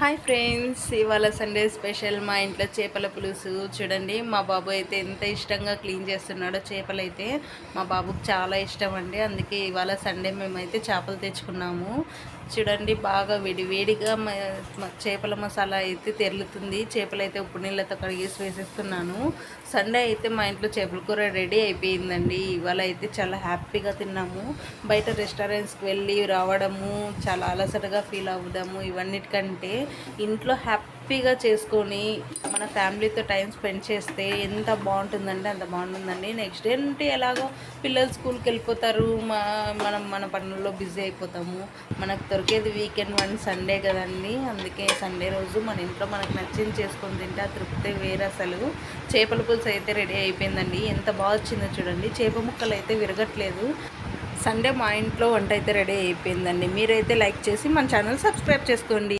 Hi friends ఇవాళ Sunday special మా ఇంట్లో చేపల పులుసు. చూడండి మా బాబు అయితే ఎంత ఇష్టంగా క్లీన్ చేస్తున్నాడో చేపలు అయితే మా బాబుకి చాలా ఇష్టం అండి. అందుకే ఇవాళ సండే మేమైతే చేపలు తెచ్చుకున్నాము. చూడండి బాగా వేడి వేడిగా చేపల మసాలా అయితే తెరులుతుంది. చేపలు అయితే ఉప్పు నీళ్ళతో కడిగేసి వేసేస్తున్నాను. సండే అయితే మా ఇంట్లో చేపల కూర రెడీ అయిపోయిందండి. ఇవాళ అయితే చాలా హ్యాపీగా తిన్నాము. బయట రెస్టారెంట్స్కి వెళ్ళి రావడము చాలా అలసటగా ఫీల్ అవ్వడము ఇవన్నిటికంటే. ఇంట్లో హ్యాపీగా చేసుకొని మన ఫ్యామిలీతో టైం స్పెండ్ చేస్తే ఎంత బాగుంటుందంటే అంత బాగుంటుందండి. నెక్స్ట్ డే అంటే ఎలాగో పిల్లలు స్కూల్కి వెళ్ళిపోతారు మా మనం మన పనుల్లో బిజీ అయిపోతాము. మనకు దొరికేది వీకెండ్ వన్ సండే కదండి. అందుకే సండే రోజు మన ఇంట్లో మనకు నచ్చింది చేసుకొని తింటే ఆ తృప్తి వేరే అసలు. చేపల పులుసు అయితే రెడీ అయిపోయిందండి. ఎంత బాగా వచ్చిందో చూడండి. చేప ముక్కలు అయితే విరగట్లేదు. సండే మా ఇంట్లో వంట అయితే రెడీ అయిపోయిందండి. మీరైతే లైక్ చేసి మన ఛానల్ సబ్స్క్రైబ్ చేసుకోండి.